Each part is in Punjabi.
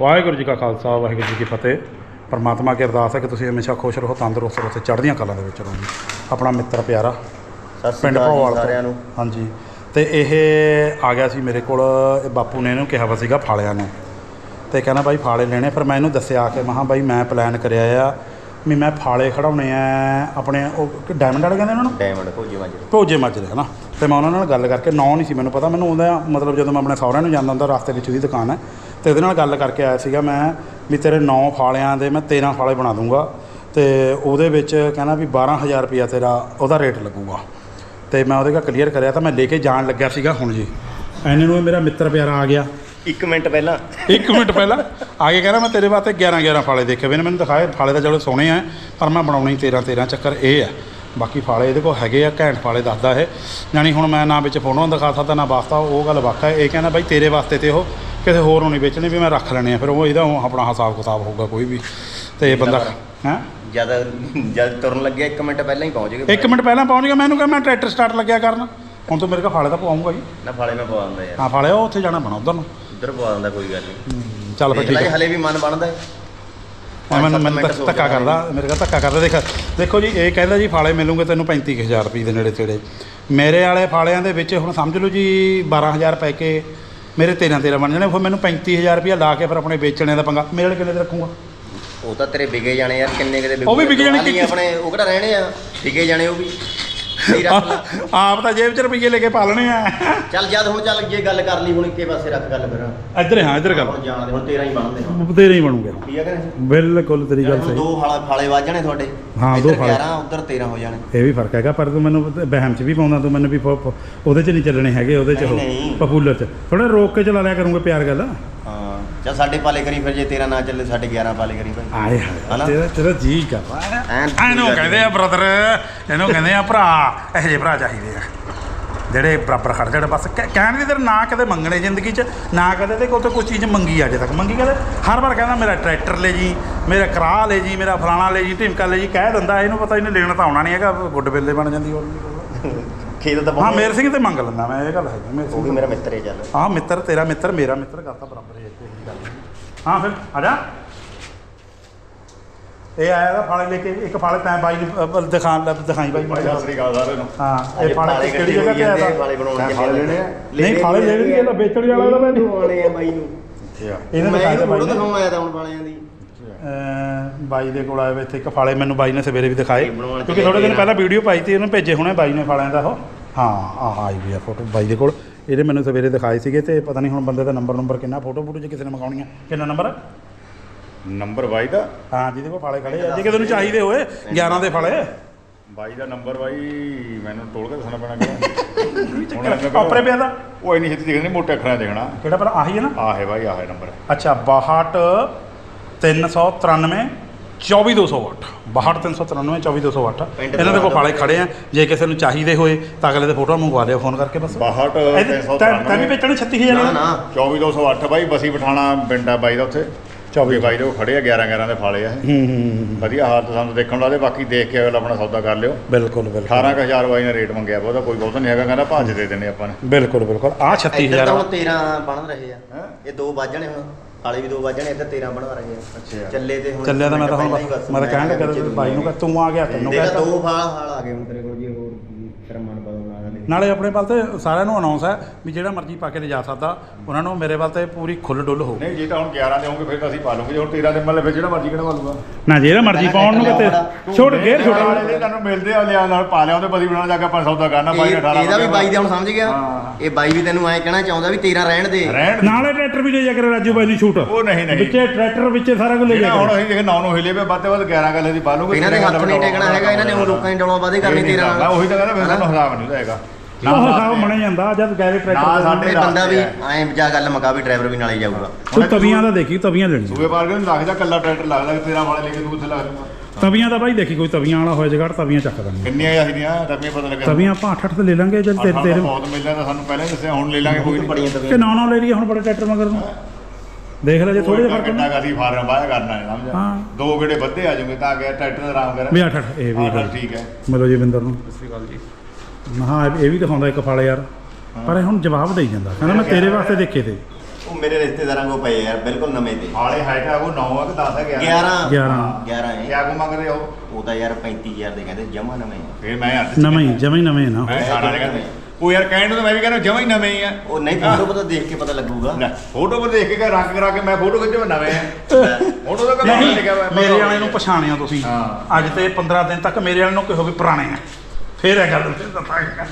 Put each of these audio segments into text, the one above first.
ਵਾਹਿਗੁਰੂ ਜੀ ਕਾ ਖਾਲਸਾ ਵਾਹਿਗੁਰੂ ਜੀ ਕੀ ਫਤਿਹ। ਪਰਮਾਤਮਾ ਕੀ ਅਰਦਾਸ ਹੈ ਕਿ ਤੁਸੀਂ ਹਮੇਸ਼ਾ ਖੁਸ਼ ਰਹੋ ਤੰਦਰੁਸਤ ਰਹੋ ਤੇ ਚੜ੍ਹਦੀਆਂ ਕਲਾਂ ਦੇ ਵਿੱਚ ਰਹੋ ਜੀ। ਆਪਣਾ ਮਿੱਤਰ ਪਿਆਰਾ ਪਿੰਡ ਭੋਵਾਲ ਸਾਰਿਆਂ ਨੂੰ। ਹਾਂਜੀ। ਤੇ ਇਹ ਆ ਗਿਆ ਸੀ ਮੇਰੇ ਕੋਲ ਇਹ ਬਾਪੂ ਨੇ ਇਹਨੂੰ ਕਿਹਾ ਵਾ ਸੀਗਾ ਫਾਲਿਆਂ ਨੂੰ। ਤੇ ਕਹਿੰਦਾ ਬਾਈ ਫਾਲੇ ਲੈਣੇ ਫਿਰ ਮੈਂ ਇਹਨੂੰ ਦੱਸਿਆ ਕਿ ਮਹਾ ਬਾਈ ਮੈਂ ਪਲਾਨ ਕਰਿਆ ਆ ਵੀ ਮੈਂ ਫਾਲੇ ਖੜਾਉਣੇ ਆ ਆਪਣੇ ਉਹ ਡਾਇਮੰਡ ਵਾਲੇ ਕਹਿੰਦੇ ਉਹਨਾਂ ਨੂੰ? ਡਾਇਮੰਡ ਭੋਜੀ ਮਾਜਰੇ। ਭੋਜੇ ਮਾਜਰੇ ਹਨਾ। ਤੇ ਮੈਂ ਉਹਨਾਂ ਨਾਲ ਗੱਲ ਕਰਕੇ ਨਾਂ ਨਹੀਂ ਸੀ ਮੈਨੂੰ ਪਤਾ। ਮੈਨੂੰ ਉਹਦਾ ਮਤਲਬ ਜਦੋਂ ਮੈਂ ਆਪਣੇ ਸਹੁਰਿਆਂ ਨੂੰ ਜਾਂਦਾ ਹੁੰਦਾ ਰਸਤੇ ਵਿੱਚ ਉਹਦੀ ਦੁਕਾਨ ਹੈ ਤੇ ਉਹਦੇ ਨਾਲ ਗੱਲ ਕਰਕੇ ਆਇਆ ਸੀਗਾ ਮੈਂ ਵੀ ਤੇਰੇ 9 ਫਾਲਿਆਂ ਦੇ ਮੈਂ 13 ਫਾਲੇ ਬਣਾ ਦੂੰਗਾ ਤੇ ਉਹਦੇ ਵਿੱਚ ਕਹਿੰਦਾ ਵੀ 12000 ਰੁਪਿਆ ਤੇਰਾ ਉਹਦਾ ਰੇਟ ਲੱਗੂਗਾ। ਤੇ ਮੈਂ ਉਹਦੇ ਕੋਲ ਕਲੀਅਰ ਕਰਿਆ ਤਾਂ ਮੈਂ ਲੈ ਕੇ ਜਾਣ ਲੱਗਿਆ ਸੀਗਾ ਹੁਣ ਜੀ। ਐਨੇ ਨੂੰ ਮੇਰਾ ਮਿੱਤਰ ਪਿਆਰਾ ਆ ਗਿਆ। 1 ਮਿੰਟ ਪਹਿਲਾਂ। ਇੱਕ ਮਿੰਟ ਪਹਿਲਾਂ ਆ ਕੇ ਕਹਿੰਦਾ ਮੈਂ ਤੇਰੇ ਵਾਸਤੇ 11 11 ਫਾਲੇ ਦੇਖੇ ਵੇ ਨੇ। ਮੈਨੂੰ ਦਿਖਾਏ ਫਾਲੇ ਤਾਂ ਚਲੋ ਸੋਹਣੇ ਆ ਪਰ ਮੈਂ ਬਣਾਉਣੇ ਹੀ 13 13 ਚੱਕਰ ਇਹ ਆ। ਬਾਕੀ ਫਾਲੇ ਇਹਦੇ ਕੋਲ ਹੈਗੇ ਆ ਘੈਂਟ ਫਾਲੇ ਦੱਸਦਾ ਇਹ। ਯਾਨੀ ਹੁਣ ਮੈਂ ਨਾ ਵਿੱਚ ਫੋਟੋਆਂ ਦਿਖਾ ਸਕਦਾ ਨਾ ਵਾਸਤਾ ਉਹ ਗੱਲ ਵਾਕਾ ਹੈ ਇਹ ਕਹਿੰਦਾ ਬਾਈ ਤੇਰੇ ਵਾਸਤੇ ਤੇ ਉਹ ਕਿਸੇ ਹੋਰ ਨੂੰ ਨਹੀਂ ਵੇਚਣੇ ਵੀ ਮੈਂ ਰੱਖ ਲੈਣੇ ਆ ਫਿਰ ਉਹ ਇਹਦਾ ਉਹ ਆਪਣਾ ਹਿਸਾਬ ਕਿਤਾਬ ਹੋਊਗਾ ਕੋਈ ਵੀ। ਤੇ ਇਹ ਬੰਦਾ ਹੈ? ਜਦ ਜਦ ਤੁਰਨ ਲੱਗਿਆ 1 ਮਿੰਟ ਪਹਿਲਾਂ ਹੀ ਪਹੁੰਚ ਗਏ ਇੱਕ ਮਿੰਟ ਪਹਿਲਾਂ ਪਹੁੰਚ ਗਿਆ ਮੈਨੂੰ ਕਿਹਾ ਮੈਂ ਟਰੈਕਟਰ ਸਟਾਰਟ ਲੱਗਿਆ ਕਰਨ। ਹੁਣ ਤੂੰ ਮੇਰੇ ਕੋਲ ਫਾਲੇ ਤਾਂ ਪਵਾਉਂਗਾ ਜੀ। ਨਾ ਫਾਲੇ ਮੈਂ ਪਵਾ ਦਿੰਦਾ ਯਾਰ। ਹਾਂ ਫਾਲੇ ਉਹ ਉੱਥੇ ਜਾਣਾ ਬਣਾ ਉਧਰ ਨੂੰ। ਉੱਧਰ ਪਵਾ ਦਿੰਦਾ ਕੋਈ ਗੱਲ ਨਹੀਂ। ਚੱਲ ਫਿਰ ਠੀਕ ਹੈ ਹਲੇ ਵੀ ਮਨ ਬਣਦਾ ਹੈ। ਮੈਂ ਮਿੰਟ ਧੱਕ- ਕਰਦਾ ਮੇਰੇ ਕੋਲ ਧੱਕਾ ਕਰਦਾ। ਦੇਖ ਦੇਖੋ ਜੀ ਇਹ ਕਹਿੰਦਾ ਜੀ ਫਾਲੇ ਮਿਲੂਗੇ ਤੈਨੂੰ 35000 ਰੁਪਏ ਦੇ ਨੇੜੇ ਤੇੜੇ। ਮੇਰੇ ਵਾਲੇ ਫਾਲਿਆਂ ਦੇ ਵਿੱਚ ਹੁਣ ਸਮਝ ਲਓ ਜੀ 12000 ਪੈ ਕੇ ਮੇਰੇ 13 13 ਬਣ ਜਾਣੇ ਫਿਰ ਮੈਨੂੰ 35000 ਰੁਪਏ ਲਾ ਕੇ ਫਿਰ ਆਪਣੇ ਵੇਚਣੇ ਦਾ ਪੰਗਾ। ਮੇਰੇ ਵਾਲੇ ਕਿੰਨੇ ਦੇ ਰੱਖੂਗਾ? ਉਹ ਤਾਂ ਤੇਰੇ ਵਿਗੇ ਜਾਣੇ ਯਾਰ ਕਿੰਨੇ ਕਿਤੇ ਉਹ ਵੀ ਵਿਕੇ ਜਾਣੇ ਆਪਣੇ ਉਹ ਕਿਹੜਾ ਰਹਿਣੇ ਆ? ਵਿਗੇ ਜਾਣੇ ਉਹ ਵੀ। ਨਹੀਂ ਰੱਖ ਲਾ। ਆਪ ਤਾਂ ਜੇਬ 'ਚ ਰੁਪਏ ਲੈ ਕੇ ਪਾਲਣੇ ਆ। ਚੱਲ ਜਦ ਹੁਣ ਚੱਲ ਜੇ ਗੱਲ ਕਰ ਲਈ ਹੁਣ ਇੱਕੇ ਪਾਸੇ ਰੱਖ ਗੱਲ ਫਿਰ। ਇੱਧਰ ਹਾਂ ਇੱਧਰ ਹੁਣ ਕਰ ਜਾਣਦੇ ਹੁਣ 13 ਹੀ ਬਣਦੇ। ਹੁਣ ਤੇਰੇ ਹੀ ਬਣੂਗੇ। ਠੀਕ ਹੈ ਕਿ ਨਹੀਂ? ਬਿਲਕੁਲ ਤੇਰੀ ਗੱਲ ਹੁਣ ਸਹੀ। ਦੋ ਫਾਲੇ ਫਾਲੇ ਵੱਜ ਜਾਣੇ ਤੁਹਾਡੇ। ਹਾਂ, ਦੋ ਫਾਲੇ। 11 ਉੱਧਰ 13 ਹੋ ਜਾਣੇ। ਇਹ ਵੀ ਫ਼ਰਕ ਹੈਗਾ ਪਰ ਤੂੰ ਮੈਨੂੰ ਬਹਿਮ 'ਚ ਵੀ ਪਾਉਂਦਾ ਤੂੰ ਮੈਨੂੰ ਵੀ ਪ- ਪ- ਉਹਦੇ 'ਚ ਨਹੀਂ ਚੱਲਣੇ ਹੈਗੇ ਉਹਦੇ 'ਚ ਨਹੀਂ। ਪਪੂਲਰ 'ਚ। ਥੋੜਾ ਰੋਕ ਕੇ ਚਲਾ ਲਿਆ ਕਰੂੰਗਾ ਪਿਆਰ ਗੱਲ। ਹਾਂ। ਚੱਲ ਸਾਡੇ ਪਾਲੇ ਕਰੀ ਫਿਰ ਜੇ 13 ਨਾ ਚੱਲੇ ਸਾਡੇ 11 ਪਾਲੇ ਕਰੀ ਭਾਈ। ਆਏ ਹਨਾ? ਹਾਏ ਤੇਰਾ ਤੇਰਾ ਜੀ ਕਰ ਐਨ ਇਹਨੂੰ ਕਹਿੰਦੇ ਆ ਬ੍ਰਦਰ ਇਹਨੂੰ ਕਹਿੰਦੇ ਆ ਭਰਾ ਇਹੋ ਜਿਹੇ ਭਰਾ ਚਾਹੀਦੇ ਆ। ਜਿਹੜੇ ਬਰਾਬਰ ਖੜ ਜਾਣ ਬਸ ਕਹਿ- ਕਹਿਣ ਦੀ ਤੇਰੇ ਨਾ ਕਦੇ ਮੰਗਣੇ ਜ਼ਿੰਦਗੀ 'ਚ ਨਾ ਕਦੇ ਤੇ ਕੋਈ ਕੋਈ ਚੀਜ਼ ਮੰਗੀ ਅਜੇ ਤੱਕ। ਮੰਗੀ ਕਦੇ? ਹਰ ਵਾਰ ਕਹਿੰਦਾ ਮੇਰਾ ਟਰੈਕਟਰ ਲੈ ਜੀ ਮੇਰਾ ਕਰਾ ਲੈ ਜੀ ਮੇਰਾ ਫਲਾਣਾ ਲੈ ਜੀ ਢਿਮਕਾ ਲੈ ਜੀ ਕਹਿ ਦਿੰਦਾ ਇਹਨੂੰ ਪਤਾ ਇਹਨੇ ਲੈਣ ਤਾਂ ਆਉਣਾ ਨਹੀਂ ਹੈਗਾ ਗੁੱਡ ਵੇਲੇ ਬਣ ਜਾਂਦੀ ਹੋਰ ਖੇਤ ਹਾਂ ਮੇਰ ਸਿੰਘ ਤੇ ਮੰਗ ਲੈਂਦਾ ਮੈਂ ਇਹ ਗੱਲ ਹੈਗੀ ਮੇਰ ਉਹ ਵੀ ਸਿੰਘ ਮੇਰਾ ਮਿੱਤਰ ਹੈ ਚੱਲ ਹਾਂ ਮਿੱਤਰ ਤੇਰਾ ਮਿੱਤਰ ਮੇਰਾ ਮਿੱਤਰ ਕਰਤਾ ਬਰਾਬਰ ਹੀ ਹੈ ਇਹ ਗੱਲ ਨਹੀਂ। ਹਾਂ ਫਿਰ ਆ ਜਾ ਇਹ ਆਇਆ ਦਾ ਫਾਲੇ ਲੈ ਕੇ ਇੱਕ ਫਾਲੇ ਤੈਂ ਬਾਈ ਨੂੰ ਦਿਖਾਣ ਦਿਖਾਈ ਬਾਈ ਮਾੜਾ ਜਿਹਾ। ਅਕਾਲ ਸਾਰਿਆਂ ਨੂੰ ਹਾਂ ਇਹ ਫਾਲੇ ਕਿਹੜੀ ਜਗ੍ਹਾ ਤੇ ਆਇਆ? ਫਾਲੇ ਬਣਾਉਣ ਮੈਂ ਫਾਲੇ ਲੈਣੇ ਆ? ਨਹੀਂ ਫਾਲੇ ਲੈ ਲੈਣਗੇ ਤਾਂ ਵੇਚਣ ਵਾਲਾ ਉਹਦਾ ਮੈਂ ਬਣਾਉਣੇ ਆ ਬਾਈ ਨੂੰ ਇਹਨੇ ਮੈਂ ਦਿਖਾਇਆ ਇਹਨੂੰ ਬਾਈ ਨੇ ਦਿਖਾਉਣ ਆਇਆ ਤਾਂ ਹੁਣ ਫਾਲਿਆਂ ਦੀ ਬਾਈ ਦੇ ਕੋਲ ਆਏ ਵੇ ਇੱਥੇ ਇੱਕ ਫਾਲੇ ਮੈਨੂੰ ਬਾਈ ਨੇ ਸਵੇਰੇ ਵੀ ਦਿਖਾਏ। ਕਿਉਂਕਿ ਥੋੜੇ ਦਿਨ ਪਹਿਲਾਂ ਵੀਡੀਓ ਪਾਈ ਤੀ ਉਹਨੇ ਭੇਜੇ ਹੋਣੇ ਬਾਈ ਨੇ ਫਾਲਿਆਂ ਦਾ ਉਹ। ਹਾਂ ਆਹ ਆਈ ਵੀ ਆ ਫੋਟੋ ਬਾਈ ਦੇ ਕੋਲ। ਇਹਦੇ ਮੈਨੂੰ ਸਵੇਰੇ ਦਿਖਾਏ ਸੀਗੇ ਤੇ ਪਤਾ ਨਹੀਂ ਹੁਣ ਬੰਦੇ ਦਾ ਨੰਬਰ ਨੰਬਰ ਕਿੰਨਾ ਫੋਟੋ ਫੋਟੋ ਜੇ ਕਿਸੇ ਨੇ ਮੰਗਾਉਣੀ ਆ। ਕਿੰਨਾ ਨੰਬਰ? ਨੰਬਰ ਬਾਈ ਦਾ? ਹਾਂ ਜਿਹਦੇ ਕੋਲ ਫਾਲੇ ਖੜੇ ਆ। ਜੇ ਕਿਸੇ ਨੂੰ ਚਾਹੀਦੇ ਹੋਏ 11 ਦੇ ਫਾਲੇ। ਬਾਈ ਦਾ ਨੰਬਰ ਬਾਈ ਮੈਨੂੰ ਟੋਲ ਕੇ ਦੱਸਣਾ ਪੈਣਾ ਕਿ ਹੁਣ ਮੈਂ ਆਪਰੇ ਪਿਆ ਦਾ? ਉਹ ਇੰਨੀ ਛੇਤੀ ਦੇਖਣੀ ਮੋਟੇ ਅੱਖਰਾਂ ਦੇਖਣਾ। ਕਿਹੜਾ ਪਰ ਆਹੀ ਹੈ ਨਾ? ਆਹ ਹੈ ਬਾਈ ਆਹ ਹੈ ਨੰਬਰ। ਅੱਛਾ 62 393 24208 62 393 24208 ਪਿੰਡ ਇਹਨਾਂ ਦੇ ਕੋਲ ਤੋਂ ਫਾਲੇ ਖੜੇ ਆ। ਜੇ ਕਿਸੇ ਨੂੰ ਚਾਹੀਦੇ ਹੋਏ ਤਾਂ ਅਗਲੇ ਦੇ ਫੋਟੋ ਮੰਗਵਾ ਲਿਓ ਫੋਨ ਕਰਕੇ ਬਸ। 62 ਇਹਦੇ- ਤੈਂ ਵੀ 393 ਵੇਚਣੇ 36000 ਨਾ ਵਾਲੇ? ਨਾ। 24208 ਬਾਈ ਬਸੀ ਪਠਾਣਾ ਪਿੰਡ ਆ ਬਾਈ ਦਾ ਉੱਥੇ। 24 ਬਾਈ ਦੇ ਉਹ ਖੜੇ ਆ 11 11 ਦੇ ਫਾਲੇ ਆ ਇਹ। ਹੂੰ ਹੂੰ ਵਧੀਆ ਹਾਲਤ ਸਾਨੂੰ ਦੇਖਣ ਵਾਲੇ ਬਾਕੀ ਦੇਖ ਕੇ ਅਗਲਾ ਆਪਣਾ ਸੌਦਾ ਕਰ ਲਿਓ। ਬਿਲਕੁਲ ਬਿਲਕੁਲ। 18000 ਬਾਈ ਨੇ ਰੇਟ ਮੰਗਿਆ ਬਹੁਤਾ ਕੋਈ ਬਹੁਤਾ ਨਹੀਂ ਹੈਗਾ ਕਹਿੰਦਾ ਭੱਜ ਦੇ ਦੇਣੇ ਆਪਾਂ ਨੇ। ਬਿਲਕੁਲ ਬਿਲਕੁਲ। ਆ। ਇੱਧਰ 36000 ਤਾਂ ਹੁਣ ਵਾਲਾ 13 ਬਣ ਰਹੇ ਆ? ਇਹ ਦੋ ਵੱਜਣੇ ਹੁਣ। ਫਾਲੇ ਵੀ ਦੋ ਵੱਜਣੇ ਇੱਧਰ 13 ਬਣਾ ਰਹੇ ਆ। ਅੱਛਾ। ਚੱਲੇ ਤੇ ਹੁਣ ਚੱਲਿਆ ਤਾਂ ਮੈਂ ਤਾਂ ਹੁਣ ਮੈਂ ਤਾਂ ਕਹਿਣ ਲੱਗਾ ਬਾਈ ਨੂੰ ਕਹ ਤੂੰ ਆ ਗਿਆ ਤੈਨੂੰ ਕਹਿ ਦੋ ਫਾਲ ਹਾਲ ਆ ਗਏ ਹੁਣ ਤੇਰੇ ਕੋਲ ਜੀ ਹੋਰ ਤੇਰਾ ਮਨ ਨਾਲੇ ਆਪਣੇ ਵੱਲ ਤੇ ਸਾਰਿਆਂ ਨੂੰ ਅਨਾਉਂਸ ਹੈ ਵੀ ਜਿਹੜਾ ਮਰਜ਼ੀ ਪਾ ਕੇ ਲਿਜਾ ਸਕਦਾ ਉਹਨਾਂ ਨੂੰ ਮੇਰੇ ਵੱਲ ਤੇ ਪੂਰੀ ਖੁੱਲ ਡੁੱਲ ਹੋ ਨਹੀਂ ਜੇ ਤਾਂ ਹੁਣ 11 ਦੇ ਹੋਣਗੇ ਫਿਰ ਤਾਂ ਅਸੀਂ ਪਾ ਲਵਾਂਗੇ ਜੇ ਹੁਣ 13 ਦੇ ਮਤਲਬ ਫਿਰ ਜਿਹੜਾ ਮਰਜ਼ੀ ਕਿਹੜਾ ਪਾ ਲੂਗਾ ਨਾ ਜਿਹੜਾ ਮਰਜ਼ੀ ਪਾਉਣ ਨੂੰ ਕਿਤੇ ਛੋਟ ਗੇਰ ਛੋਟਾ। ਵਾਲੇ ਦੇ ਤੁਹਾਨੂੰ ਮਿਲਦੇ ਆ ਲਿਆ ਨਾਲ ਪਾ ਲਿਆ ਉਹਦੇ ਬਦੀ ਬਣਾਉਣਾ ਜਾ ਕੇ ਆਪਾਂ ਸੌਦਾ ਕਰਨਾ ਬਾਈ ਨੇ 18 ਇਹਦਾ ਵੀ ਬਾਈ ਦੇ ਹੁਣ ਸਮਝ ਗਿਆ। ਇਹ ਬਾਈ ਵੀ ਤੈਨੂੰ ਐਂ ਕਹਿਣਾ ਚਾਹੁੰਦਾ ਵੀ 13 ਰਹਿਣ ਦੇ। ਰਹਿਣ ਨਾਲੇ ਟਰੈਕਟਰ ਵੀ ਲੈ ਜਾ ਕਰ ਰਾਜੂ ਬਾਈ ਨੂੰ ਛੂਟ। ਉਹ ਨਹੀਂ ਨਹੀਂ। ਵਿੱਚੇ ਟਰੈਕਟਰ ਵਿੱਚੇ ਸਾਰਾ ਕੁਝ ਲੈ ਜਾ ਹੁਣ ਅਸੀਂ ਦੇਖ 9 ਨੂੰ ਹਿਲੇ ਵੇ ਵੱਧ ਵੱਧ 11 ਗੱਲੇ ਦੀ ਪਾ ਲੂਗੇ ਇਹਨਾਂ ਦੇ ਹੱਥ ਨਹੀਂ ਟੇਕਣਾ ਹੈਗਾ ਇਹਨਾਂ ਨੇ ਹੁਣ ਲੋਕਾਂ ਦੀ ਡੋਲਾਂ ਵਾਦੇ ਕਰਨੀ 13 ਮੈਂ ਨਾਲ। ਉਹੀ ਤਾਂ ਕਹਿੰਦਾ ਫਿਰ ਸਾਨੂੰ ਹਿਸਾਬ ਨਹੀਂ ਹੈਗਾ। ਨਾ ਹਿਸਾਬ ਬਣਿਆ ਜਾਂਦਾ ਜਦ ਨਾ ਟਰੈਕਟਰ ਸਾਡੇ ਇਹ ਬੰਦਾ ਵੀ ਐਂ ਜਾ ਗੱਲ ਮਕਾ ਵੀ ਡਰਾਈਵਰ ਵੀ ਨਾਲੇ ਜਾਊਗਾ। ਤੂੰ ਤਵੀਆਂ ਦਾ ਦੇਖੀ ਤਵੀਆਂ ਲੈਣੀਆਂ ਸੂਬੇ ਪਾਰ ਕੇ ਲੱਗਦਾ ਕੱਲਾ ਟਰੈਕਟਰ ਲੱਗਦਾ ਕਿ ਤੇਰਾ ਵਾਲੇ ਲੈ ਕੇ ਤੂੰ ਉੱਥੇ ਲੱਗ ਜਾਊਗਾ? ਤਵੀਆਂ ਦਾ ਬਾਈ ਦੇਖੀ ਕੋਈ ਤਵੀਆਂ ਵਾਲਾ ਹੋਇਆ ਜਗੜ ਤਵੀਆਂ ਚੱਕ ਦਾਂਗੇ। ਕਿੰਨੀਆਂ ਚਾਹੀਦੀਆਂ ਰਕਮੇ ਪਤਾ ਲੱਗਿਆ। ਤਵੀਆਂ ਆਪਾਂ 8-8 ਤੇ ਲੈ ਲਾਂਗੇ ਜਦ ਤੇਰੇ ਤੇਰੇ ਬਹੁਤ ਮਿਲਿਆ ਤਾਂ ਸਾਨੂੰ ਪਹਿਲਾਂ ਹੀ ਦੱਸਿਆ ਹੁਣ ਲੈ ਲਾਂਗੇ ਕੋਈ ਨਹੀਂ। ਬੜੀਆਂ ਤਵੀਆਂ। ਨਾ ਨਾ ਲੈ ਲਈਏ ਹੁਣ ਬੜੇ ਟਰੈਕਟਰ ਮਗਰ ਨੂੰ। ਦੇਖ ਲੈ ਜੇ ਥੋੜੇ ਜਿਹਾ ਫ਼ਰਕ ਕਿੰਨਾ ਗਾਦੀ ਫਾਰਮ ਬਾਇਆ ਕਰਨਾ ਹੈ ਸਮਝਿਆ ਹਾਂ। ਦੋ ਗੇੜੇ ਵੱਧੇ ਆ ਜਾਊਗੇ ਤਾਂ ਕਿ ਟਰੈਕਟਰ ਦਾ ਆਰਾਮ ਕਰ। ਵੀ 8-8 ਇਹ ਵੀ ਠੀਕ ਹੈ। ਮਿਲੋ ਜੀ ਬਿੰਦਰ ਨੂੰ। ਹਾਂ ਇਹ ਵੀ ਦਿਖਾਉਂਦਾ ਇੱਕ ਫਲ ਯਾਰ। ਪਰ ਇਹ ਹੁਣ ਜਵਾਬ ਦੇਈ ਜਾਂਦਾ। ਕਹਿੰਦਾ ਮੈਂ ਤੇਰੇ ਵਾਸਤੇ ਦੇਖੇ ਤੇ। ਉਹ ਮੇਰੇ ਰਿਸ਼ਤੇਦਾਰਾਂ ਕੋ ਪਏ ਯਾਰ ਬਿਲਕੁਲ ਨਵੇਂ ਤੇ। ਫਾਲੇ ਹੈਗਾ ਉਹ 9 ਆ ਕਿ 10 ਆ 11 11 11 11 ਹੈ ਕਿਆ ਕੋ ਮੰਗਦੇ ਉਹ ਉਹ ਤਾਂ ਯਾਰ 35000 ਦੇ ਕਹਿੰਦੇ ਜਮਾ ਨਵੇਂ ਆ। ਫੇਰ ਮੈਂ ਹੱਥ ਨਵੇਂ ਹੀ ਜਮਾਂ ਹੀ ਨਵੇਂ ਨਾ। ਮੈਂ ਵਾਲੇ ਕਹਿੰਦੇ ਉਹ ਯਾਰ ਕਹਿਣ ਨੂੰ ਤਾਂ ਮੈਂ ਵੀ ਕਹਿੰਦਾ ਜਮਾ ਹੀ ਨਵੇਂ ਹੀ ਆ। ਉਹ ਨਹੀਂ ਫੋਟੋ ਪਤਾ ਦੇਖ ਕੇ ਪਤਾ ਲੱਗੂਗਾ। ਲੈ, ਫੋਟੋ ਪਰ ਦੇਖ ਕੇ ਕਿ ਰੰਗ ਕਰਾ ਕੇ ਮੈਂ ਫੋਟੋ ਖਿੱਚੋ ਨਵੇਂ ਆ। ਫੋਟੋ ਤਾਂ ਕਦੇ ਨਹੀਂ ਲਿਖਿਆ ਹੋਇਆ ਮੇਰੇ ਵਾਲੇ ਨੂੰ ਪਛਾਣਿਆ ਤੁਸੀਂ। ਹਾਂ। ਅੱਜ ਤੇ 15 ਦਿਨ ਤੱਕ ਮੇਰੇ ਵਾਲੇ ਨੂੰ ਕਹੋ ਵੀ ਪੁਰਾਣੇ ਆ। ਫਿਰ ਇਹ ਗੱਲ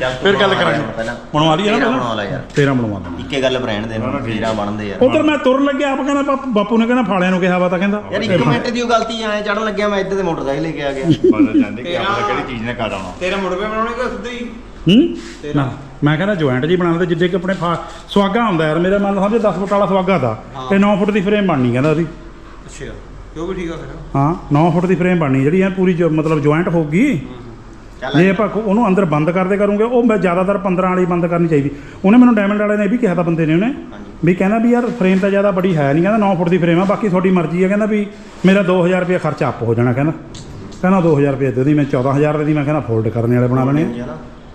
ਚੱਲ ਤੂੰ ਫਿਰ ਗੱਲ ਕਰਾਂਗੇ। ਬਣਵਾ ਲਈ ਨਾ ਬਣਵਾ ਲੈ ਯਾਰ। ਤੇਰਾ ਬਣਵਾ ਦੇਣਾ ਇੱਕੇ ਗੱਲ ਬ੍ਰਾਂਡ ਦੇ ਨਾ, ਤੇਰਾ ਬਣਦੇ ਯਾਰ ਉਧਰ ਮੈਂ ਤੁਰਨ ਲੱਗਿਆ ਆਪ ਕਹਿੰਦਾ ਬਾਪ- ਨੇ ਕਹਿੰਦਾ ਫਾਲਿਆਂ ਨੂੰ ਕਿਹਾ ਵਾ ਤਾਂ ਕਹਿੰਦਾ। ਯਾਰ ਇੱਕ ਮਿੰਟ ਦੀ ਉਹ ਗਲਤੀ ਐ ਚੜਨ ਲੱਗਿਆ ਮੈਂ ਇੱਧਰ ਦੇ ਮੋਟਰਸਾਈਕਲ ਲੈ ਕੇ ਆ ਗਿਆ। ਬਦਲ ਜਾਂਦੇ ਕਿ ਆਪਣਾ ਕਿਹੜੀ ਚੀਜ਼ ਨੇ ਕਰ ਆਉਣਾ। ਤੇਰਾ ਮੁੜਵੇ ਬਣਾਉਣੇ ਕਿ ਸਿੱਧੇ? ਹੀ? ਹੂੰ ਨਾ ਮੈਂ ਕਹਿੰਦਾ ਜੁਆਇੰਟ ਜੀ ਬਣਾਉਂਦੇ ਜਿੱਦੇ ਕਿ ਆਪਣੇ ਫਾ- ਸੁਹਾਗਾ ਹੁੰਦਾ ਯਾਰ ਮੇਰਾ ਮੰਨ ਸਮਝੇ 10 ਫੁੱਟ ਵਾਲਾ ਸੁਹਾਗਾ ਦਾ। ਤੇ 9 ਫੁੱਟ ਦੀ ਫਰੇਮ ਬਣਨੀ ਕਹਿੰਦਾ ਉਹਦੀ। ਅੱਛਾ ਕਿਉਂ ਵੀ ਠੀਕ ਆ ਫਿਰ? ਹਾਂ 9 ਫੁੱਟ ਦੀ ਫਰੇਮ ਬਣਨੀ ਜਿਹੜੀ ਐ ਪੂਰੀ ਮਤਲਬ ਜੁਆਇੰਟ ਹੋਊਗੀ। ਜੇ ਆਪਾਂ ਉਹਨੂੰ ਅੰਦਰ ਬੰਦ ਕਰਦੇ ਕਰੂੰਗੇ ਉਹ ਮੈਂ ਜ਼ਿਆਦਾਤਰ 15 ਵਾਲੀ ਬੰਦ ਕਰਨੀ ਚਾਹੀਦੀ ਉਹਨੇ ਮੈਨੂੰ ਡਾਇਮੰਡ ਵਾਲੇ ਨੇ ਇਹ ਵੀ ਕਿਹਾ ਤਾਂ ਬੰਦੇ ਨੇ ਉਹਨੇ। ਵੀ ਕਹਿੰਦਾ ਵੀ ਯਾਰ ਫਰੇਮ ਤਾਂ ਜ਼ਿਆਦਾ ਬੜੀ ਹੈ ਨਹੀਂ ਕਹਿੰਦਾ 9 ਫੁੱਟ ਦੀ ਫਰੇਮ ਆ ਬਾਕੀ ਤੁਹਾਡੀ ਮਰਜ਼ੀ ਹੈ ਕਹਿੰਦਾ ਵੀ ਮੇਰਾ 2000 ਰੁਪਏ ਖਰਚਾ ਆਪ ਹੋ ਜਾਣਾ ਕਹਿੰਦਾ ਕਹਿੰਦਾ 2000 ਰੁਪਏ ਦੇ ਦੀ ਮੈਂ 14000 ਦੀ ਮੈਂ ਕਹਿੰਦਾ ਫੋਲਡ ਕਰਨੇ ਵਾਲੇ ਬਣਾ ਲੈਣੇ ਆ।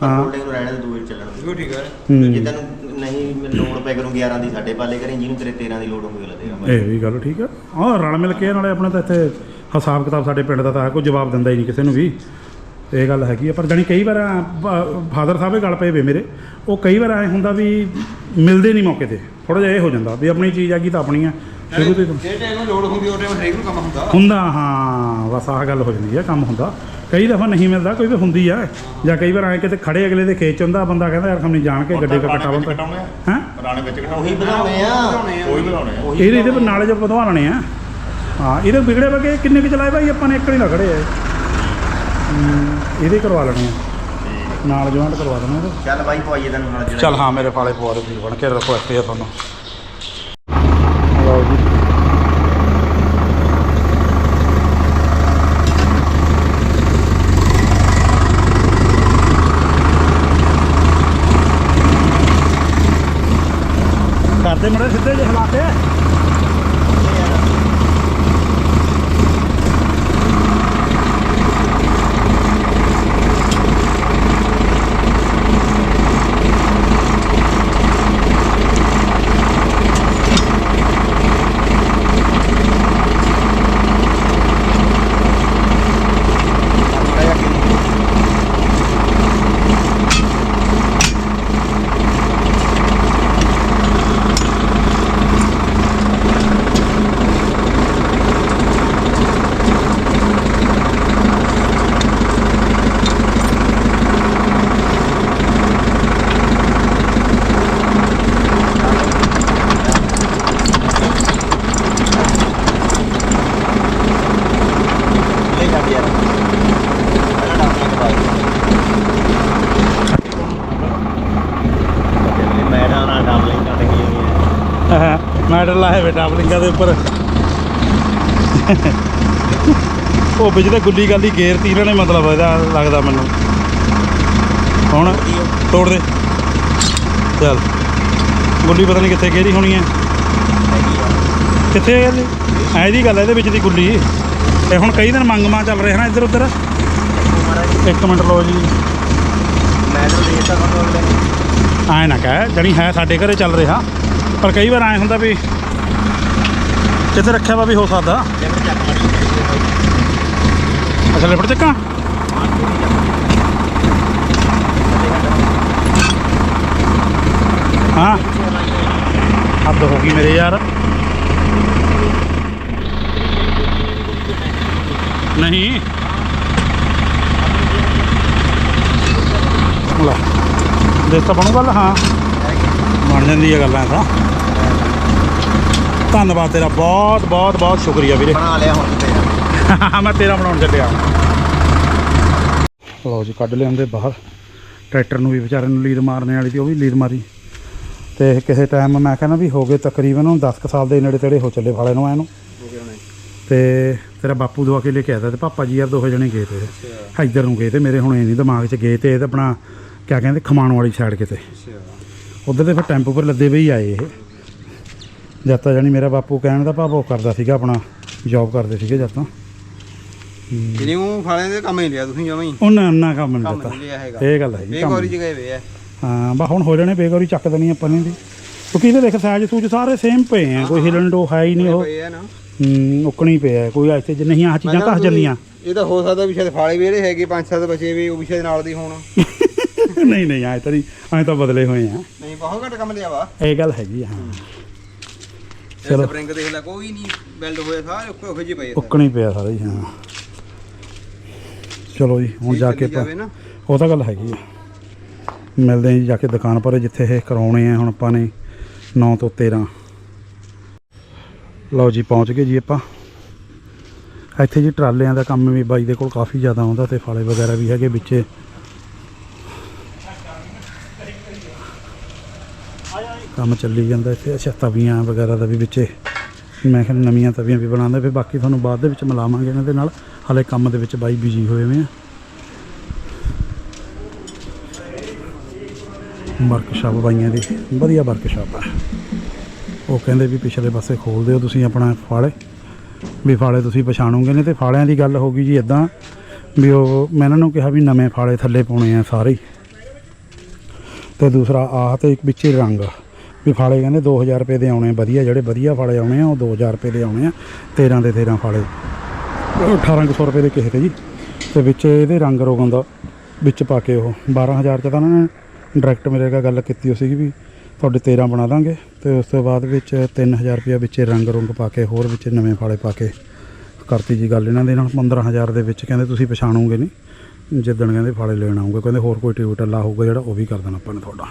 ਹਾਂ। ਹੋਲਡਿੰਗ ਨੂੰ ਰਹਿਣੇ ਤੇ ਦੂਏ ਚੱਲਣ ਦੇ। ਕਿਉਂ ਠੀਕ ਆ ਹੂੰ। ਜੇ ਤੈਨੂੰ ਨਹੀਂ ਮੈਨੂੰ ਲੋੜ ਪੈ ਕਰੂੰ 11 ਦੀ ਸਾਡੇ ਪਾਲੇ ਕਰੀ ਜਿਹਨੂੰ ਤੇਰੇ 13 ਦੀ ਲੋੜ ਹੋਊਗੀ ਲੱਦੇਗਾ ਇਹ ਵੀ ਗੱਲ ਠੀਕ ਆ ਹਾਂ ਰਲ ਮਿਲ ਕੇ ਨਾਲੇ ਆਪਣੇ ਤਾਂ ਇੱਥੇ ਹਿਸਾਬ ਕਿਤਾਬ ਸਾਡੇ ਪਿੰਡ ਦਾ ਤਾਂ ਹੈ, ਕੋਈ ਜਵਾਬ ਦਿੰਦਾ ਹੀ ਨਹੀਂ ਕਿਸੇ ਨੂੰ ਵੀ ਇਹ ਗੱਲ ਹੈਗੀ ਆ। ਪਰ ਜਾਣੀ ਕਈ ਵਾਰ ਫਾਦਰ ਸਾਹਿਬ ਇਹ ਗੱਲ ਪਏ ਵੇ ਮੇਰੇ। ਉਹ ਕਈ ਵਾਰ ਐ ਹੁੰਦਾ ਵੀ ਮਿਲਦੇ ਨਹੀਂ ਮੌਕੇ ਤੇ। ਥੋੜਾ ਜਿਹਾ ਇਹ ਹੋ ਜਾਂਦਾ ਵੀ ਆਪਣੀ ਚੀਜ਼ ਆ ਗਈ ਤਾਂ ਆਪਣੀ ਆ। ਸ਼ੁਰੂ ਤੋਂ ਹੀ ਜੇ ਟਾਈਮ ਨੂੰ ਲੋੜ ਹੁੰਦੀ ਉਹ ਟਾਈਮ ਹਰੇਕ ਨੂੰ ਕੰਮ ਹੁੰਦਾ। ਹੁੰਦਾ ਹਾਂ ਬਸ ਆਹ ਗੱਲ ਹੋ ਜਾਂਦੀ ਹੈ ਕੰਮ ਹੁੰਦਾ। ਕਈ ਦਫਾ ਨਹੀਂ ਮਿਲਦਾ ਕੋਈ ਵੀ ਹੁੰਦੀ ਆ। ਜਾਂ ਕਈ ਵਾਰ ਐ ਕਿਤੇ ਖੜੇ ਅਗਲੇ ਦੇ ਖੇਤ ਚ ਹੁੰਦਾ ਬੰਦਾ ਕਹਿੰਦਾ ਯਾਰ ਖਮਨੀ ਜਾਣ ਕੇ ਗੱਡੇ ਕੱਟਾ ਬੰਦਾ ਆ। ਹੈ? ਪੁਰਾਣੇ ਵਿੱਚ ਉਹੀ ਕਟਾਉਣੇ ਬਣਾਉਣੇ ਆ। ਬਣਾਉਣੇ ਆ। ਕੋਈ ਬਣਾਉਣੇ ਆ। ਉਹੀ ਇਹਦੇ ਇਹਦੇ ਨਾਲੇ ਜੋ ਵਧਵਾ ਲੈਣੇ ਆ। ਹਾਂ ਇਹਦੇ ਵਿਗੜੇ ਵਗੇ ਕਿੰਨੇ ਕੁ ਚਲਾਏ ਭਾਈ ਆਪਾਂ ਨੇ? ਇੱਕ ਨਹੀਂ ਖੜੇ ਆ। ਹਮ, ਇਹਦੇ ਕਰਵਾ ਲੈਣੇ ਆ। ਨਾਲ ਜੁਆਇੰਟ ਕਰਵਾ ਦੇਣਾ ਇਹਦੇ। ਚੱਲ ਬਾਈ ਪਵਾਈਏ ਤੈਨੂੰ ਨਾਲ ਜਿਹੜਾ ਚੱਲ ਹਾਂ ਮੇਰੇ ਫਾਲੇ ਪਵਾ ਦੇ ਵੀਰ ਬਣ ਕੇ ਰੱਖੋ ਇੱਥੇ ਆ ਤੁਹਾਨੂੰ। ਲਓ ਜੀ ਕਰਦੇ ਮੜੇ ਸਿੱਧੇ ਜਿਹੇ ਹਾਲਾਤੇ ਥੋੜ੍ਹਾ ਜਿਹਾ ਅੱਗੇ ਨੂੰ। ਲੈ ਜਾ ਯਾਰ ਪਹਿਲਾਂ ਡਾਕਟਰ ਕੋਲ ਆਇਆ ਜਿਹੜੇ ਮੈਡਾਂ ਨਾਲ ਡਬਲਿੰਗ ਕੱਟ ਗਈ ਹੋਈ ਹੈ ਮੈਡਲ ਲਾਏ ਵੇ ਡਬਲਿੰਗਾਂ ਦੇ ਉੱਪਰ। ਉਹ ਵਿੱਚ ਤੇ ਗੁੱਲੀ ਗਾਲੀ ਗੇਰਤੀ ਇਹਨਾਂ ਨੇ ਮਤਲਬ ਇਹਦਾ ਲੱਗਦਾ ਮੈਨੂੰ। ਹੁਣ ਤੋੜ ਦੇ। ਚੱਲ। ਗੁੱਲੀ ਪਤਾ ਨਹੀਂ ਕਿੱਥੇ ਗੇਰੀ ਹੋਣੀ ਹੈ। ਕਿੱਥੇ ਹੈ ਐ ਦੀ ਗੱਲ ਹੈ ਇਹਦੇ ਵਿੱਚ ਦੀ ਗੁੱਲੀ। ਤੇ ਹੁਣ ਕਈ ਦਿਨ ਮੰਗਮਾ ਚੱਲ ਰਿਹਾ ਨਾ ਇੱਧਰ ਉੱਧਰ? ਇੱਕ ਮਿੰਟ ਲਓ ਜੀ। ਮੈਡਲ ਦੇ ਦਿੱਤਾ ਤੁਹਾਨੂੰ ਅਗਲੇ ਐ ਨਾ ਕਹਿ ਜਣੀ ਹੈ ਸਾਡੇ ਘਰੇ ਚੱਲ ਰਿਹਾ। ਪਰ ਕਈ ਵਾਰ ਐ ਹੁੰਦਾ ਵੀ ਕਿੱਥੇ ਰੱਖਿਆ ਵਾ ਵੀ ਹੋ ਸਕਦਾ। ਲੈਵਰ ਚੱਕ ਅੱਛਾ, ਲਿਫਟ ਚੱਕਾਂ? ਹਾਂ। ਹੱਦ ਹੋ ਗਈ ਮੇਰੇ ਯਾਰ। ਨਹੀਂ। ਲੈ। ਦੇਖ ਤਾਂ ਬਣੂ ਹਾਂ। ਬਣ ਜਾਂਦੀ ਹੈ ਗੱਲ ਤਾਂ। ਧੰਨਵਾਦ ਤੇਰਾ ਬਹੁਤ ਬਹੁਤ ਬਹੁਤ ਸ਼ੁਕਰੀਆ ਵੀਰੇ। ਬਣਾ ਲਿਆ ਹੁਣ ਤੇ ਮੈਂ ਤੇਰਾ ਬਣਾਉਣ ਚੱਲਿਆ ਲਓ ਜੀ ਕੱਢ ਲਿਆਂਦੇ ਬਾਹਰ। ਟਰੈਕਟਰ ਨੂੰ ਵੀ ਵਿਚਾਰੇ ਨੂੰ ਲੀਡ ਮਾਰਨੇ ਵਾਲੀ ਸੀ ਉਹ ਵੀ ਲੀਡ ਮਾਰੀ। ਤੇ ਕਿਸੇ ਟਾਈਮ ਮੈਂ ਕਹਿੰਦਾ ਵੀ ਹੋ ਗਏ ਤਕਰੀਬਨ ਹੁਣ 10 ਕੁ ਸਾਲ ਦੇ ਨੇੜੇ ਤੇੜੇ ਹੋ ਚੱਲੇ ਵਾਲੇ ਨੂੰ ਇਹਨੂੰ ਤੇ ਤੇਰਾ ਬਾਪੂ ਦਵਾ ਕੇ ਲੈ ਕੇ ਆਇਆ ਤਾ ਤੇ ਪਾਪਾ ਜੀ ਯਾਰ ਦੋਹੇ ਜਣੇ ਗਏ ਤੇ। ਇੱਧਰ ਨੂੰ ਗਏ ਤੇ ਮੇਰੇ ਹੁਣ ਇਹ ਨਹੀਂ ਦਿਮਾਗ 'ਚ ਗਏ ਤੇ ਇਹ ਤਾਂ ਆਪਣਾ ਕਿਆ ਕਹਿੰਦੇ ਖਮਾਣ ਵਾਲੀ ਸਾਈਡ ਕਿਤੇ। ਉਧਰ ਤੇ ਫਿਰ ਟੈਂਪੂ ਪਰ ਲੱਦੇ ਵੀ ਆਏ ਇਹ। ਜਦ ਤਾਂ ਜਾਨੀ ਮੇਰਾ ਬਾਪੂ ਕਹਿਣ ਦਾ ਭਾਵ ਉਹ ਕਰਦਾ ਸੀਗਾ ਆਪਣਾ ਜੌਬ ਕਰਦੇ ਸੀਗੇ ਜਦ ਤਾਂ। ਜਿਹੜੀ ਉਹ ਫਾਲਿਆਂ ਦੇ ਕੰਮ ਹੀ ਲਿਆ ਤੁਸੀਂ ਜਮਾਂ ਹੀ। ਉਹਨਾਂ ਅੰਨਾ ਕੰਮ ਨਹੀਂ ਕੰਮ ਦਿੱਤਾ। ਨਹੀਂ ਲਿਆ ਹੈਗਾ। ਇਹ ਗੱਲ ਹੈ ਜੀ ਕੰਮ ਬੇਗੌਰੀ ਚ ਗਏ ਵੇ ਆ ਹਾਂ ਬਾ ਹੁਣ ਹੋ ਜਾਣੇ ਬੇਗੌਰੀ ਚੱਕ ਦੇਣੀ ਆਪਾਂ ਨੇ ਦੀ ਕਿਉਂਕਿ ਇਹਦੇ ਦੇਖ ਸਾਈਜ਼ ਸੂਜ ਸਾਰੇ ਸੇਮ ਪਏ ਆ ਕੋਈ ਹਿਲਣ ਡੋ ਹੈ ਹੀ ਨਹੀਂ ਉਹ। ਪਏ ਆ ਨਾ। ਹੂੰ ਉਕਣੀ ਪਿਆ ਕੋਈ ਐਸੇ ਜ ਨਹੀਂ ਆ ਚੀਜ਼ਾਂ ਘਸ ਜਾਂਦੀਆਂ। ਇਹ ਤਾਂ ਹੋ ਸਕਦਾ ਵੀ ਸ਼ਾਇਦ ਫਾਲੇ ਵੀ ਜਿਹੜੇ ਹੈਗੇ ਪੰਜ ਸੱਤ ਬਚੇ ਵੀ ਉਹ ਵੀ ਸ਼ਾਇਦ ਨਾਲ ਦੀ ਹੋਣ। ਨਹੀਂ ਨਹੀਂ ਐ ਤਾਂ ਨਹੀਂ ਐ ਤਾਂ ਬਦਲੇ ਹੋਏ ਆ। ਨਹੀਂ ਬਹੁਤ ਘੱਟ ਕੰਮ ਲਿਆ ਵਾ। ਇਹ ਗੱਲ ਹੈਗੀ ਆ ਹਾਂ। ਚਲੋ। ਸਪਰਿੰਗ ਦੇਖ ਲੈ ਕੋਈ ਨਹੀਂ ਬਿਲਡ ਹੋਇਆ ਸਾਰੇ ਉੱਕੇ ਉੱਕੇ ਜਿਹੇ ਪਏ ਆ। ਉਕਣੀ ਪਿਆ ਸਾਰਾ ਹੀ। ਹਾਂ ਚਲੋ ਜੀ ਹੁਣ ਜਾ ਕੇ ਆਪਾਂ ਜਾਵੇ ਨਾ। ਉਹ ਤਾਂ ਗੱਲ ਹੈਗੀ ਆ। ਮਿਲਦੇ ਹਾਂ ਜੀ ਜਾ ਕੇ ਦੁਕਾਨ ਪਰ ਜਿੱਥੇ ਇਹ ਕਰਾਉਣੇ ਆ ਹੁਣ ਆਪਾਂ ਨੇ 9 ਤੋਂ 13 ਲਓ ਜੀ ਪਹੁੰਚ ਗਏ ਜੀ ਆਪਾਂ। ਇੱਥੇ ਜੀ ਟਰਾਲਿਆਂ ਦਾ ਕੰਮ ਵੀ ਬਾਈ ਦੇ ਕੋਲ ਕਾਫੀ ਜ਼ਿਆਦਾ ਆਉਂਦਾ ਤੇ ਫਾਲੇ ਵਗੈਰਾ ਵੀ ਹੈਗੇ ਵਿੱਚੇ। ਕੰਮ ਚੱਲੀ ਜਾਂਦਾ ਇੱਥੇ, ਅੱਛਾ ਤਵੀਆਂ ਵਗੈਰਾ ਦਾ ਵੀ ਵਿੱਚੇ ਮੈਂ ਕਿਹਾ ਨਵੀਆਂ ਤਵੀਆਂ ਵੀ ਬਣਾਉਂਦੇ, ਫਿਰ ਬਾਕੀ ਤੁਹਾਨੂੰ ਬਾਅਦ ਦੇ ਵਿੱਚ ਮਿਲਾਵਾਂਗੇ ਇਹਨਾਂ ਦੇ ਨਾਲ। ਹਾਲੇ ਕੰਮ ਦੇ ਵਿੱਚ ਬਾਈ ਬਿਜ਼ੀ ਹੋਏ ਹੋਏ ਆ। ਵਰਕਸ਼ਾਪ ਬਾਈਆਂ ਦੀ। ਵਧੀਆ ਵਰਕਸ਼ਾਪ ਹੈ ਉਹ ਕਹਿੰਦੇ ਵੀ ਪਿਛਲੇ ਪਾਸੇ ਖੋਲ ਦਿਓ ਤੁਸੀਂ ਆਪਣਾ ਫਾਲੇ। ਵੀ ਫਾਲੇ ਤੁਸੀਂ ਪਛਾਣੋਗੇ ਨੇ ਤੇ ਫਾਲਿਆਂ ਦੀ ਗੱਲ ਹੋ ਗਈ ਜੀ ਇਦਾਂ ਵੀ ਉਹ, ਮੈਂ ਇਹਨਾਂ ਨੂੰ ਕਿਹਾ ਵੀ ਨਵੇਂ ਫਾਲੇ ਥੱਲੇ ਪਾਉਣੇ ਆ ਸਾਰੇ ਹੀ। ਤੇ ਦੂਸਰਾ ਆਹ ਤੇ ਇੱਕ ਵਿੱਚੇ ਰੰਗ ਵੀ ਫਾਲੇ ਕਹਿੰਦੇ 2000 ਰੁਪਏ ਦੇ ਆਉਣੇ ਵਧੀਆ ਜਿਹੜੇ ਵਧੀਆ ਫਾਲੇ ਆਉਣੇ ਆ, ਉਹ 2000 ਰੁਪਏ ਦੇ ਆਉਣੇ ਆ 13 ਦੇ 13 ਫਾਲੇ। 1800 ਰੁਪਏ ਦੇ ਕਿਸੇ ਤੇ ਜੀ। ਤੇ ਵਿੱਚ ਇਹਦੇ ਰੰਗ ਰੋਗਨ ਦਾ ਵਿੱਚ ਪਾ ਕੇ ਉਹ 12000 ਚ ਤਾਂ ਉਹਨਾਂ ਨੇ ਡਾਇਰੈਕਟ ਮੇਰੇ ਨਾਲ ਗੱਲ ਕੀਤੀ ਹੋ ਸੀਗੀ ਵੀ ਤੁਹਾਡੇ 13 ਬਣਾ ਦਾਂਗੇ, ਤੇ ਉਸ ਤੋਂ ਬਾਅਦ ਵਿੱਚ 3000 ਰੁਪਏ ਵਿੱਚ ਰੰਗ ਰੁੰਗ ਪਾ ਕੇ ਹੋਰ ਵਿੱਚ ਨਵੇਂ ਫਾਲੇ ਪਾ ਕੇ ਕਰਤੀ ਜੀ ਗੱਲ ਇਹਨਾਂ ਦੇ ਨਾਲ। 15000 ਦੇ ਵਿੱਚ ਕਹਿੰਦੇ ਤੁਸੀਂ ਪਛਾਣੋਗੇ ਨਹੀਂ, ਜਿੱਦਣ ਕਹਿੰਦੇ ਫਾਲੇ ਲੈਣ ਆਉਂਗੇ, ਕਹਿੰਦੇ ਹੋਰ ਕੋਈ ਟਿਊਬ ਟੱਲਾ ਹੋਊਗਾ ਜਿਹੜਾ ਉਹ ਵੀ ਕਰ ਦੇਣਾ ਆਪਾਂ ਨੇ ਤੁਹਾਡਾ।